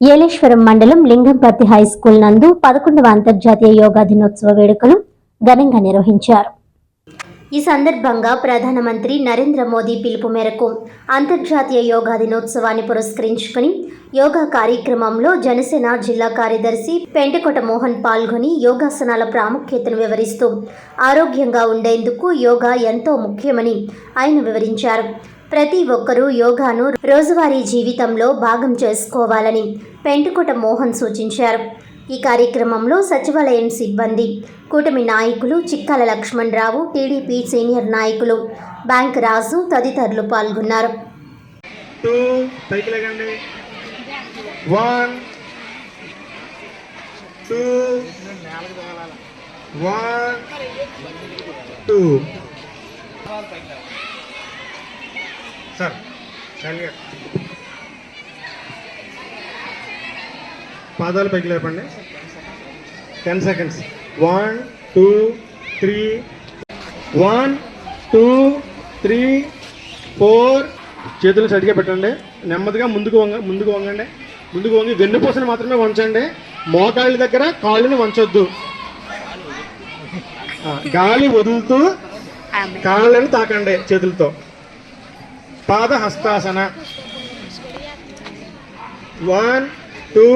ఏలేశ్వరం మండలం Lingamparthi high school నందు పదకొండవ అంతర్జాతీయ యోగా దినోత్సవ వేడుకలు ఘనంగా నిర్వహించారు. ఈ సందర్భంగా ప్రధానమంత్రి నరేంద్ర మోదీ పిలుపు మేరకు అంతర్జాతీయ యోగా దినోత్సవాన్ని పురస్కరించుకుని యోగా కార్యక్రమంలో జనసేన జిల్లా కార్యదర్శి పెంటకొట మోహన్ పాల్గొని యోగాసనాల ప్రాముఖ్యతను వివరిస్తూ ఆరోగ్యంగా ఉండేందుకు యోగా ఎంతో ముఖ్యమని ఆయన వివరించారు. ప్రతి ఒక్కరూ యోగాను రోజువారీ జీవితంలో భాగం చేసుకోవాలని పెంటుకుట మోహన్ సూచించారు. ఈ కార్యక్రమంలో సచివాలయం సిబ్బంది కూటమి నాయకులు చిక్కల లక్ష్మణ్ రావు టీడీపీ సీనియర్ నాయకులు బ్యాంక్ రాజు తదితరులు పాల్గొన్నారు. టూ పైకి లేకండి one two one two sir పాదాలు పైకి లేపండి. Ten seconds. One two three one two three four. చేతులు సరిగా పెట్టండి. నెమ్మదిగా ముందుకు వంగ ముందుకు వంగండి. ముందుకు వంగి వెన్నుపూసను మాత్రమే వంచండి. మోకాళ్ళ దగ్గర కాళ్ళని వంచొద్దు. గాలి వదులుతూ కాళ్ళని తాకండి చేతులతో. పాద హస్తాసన వన్ టూ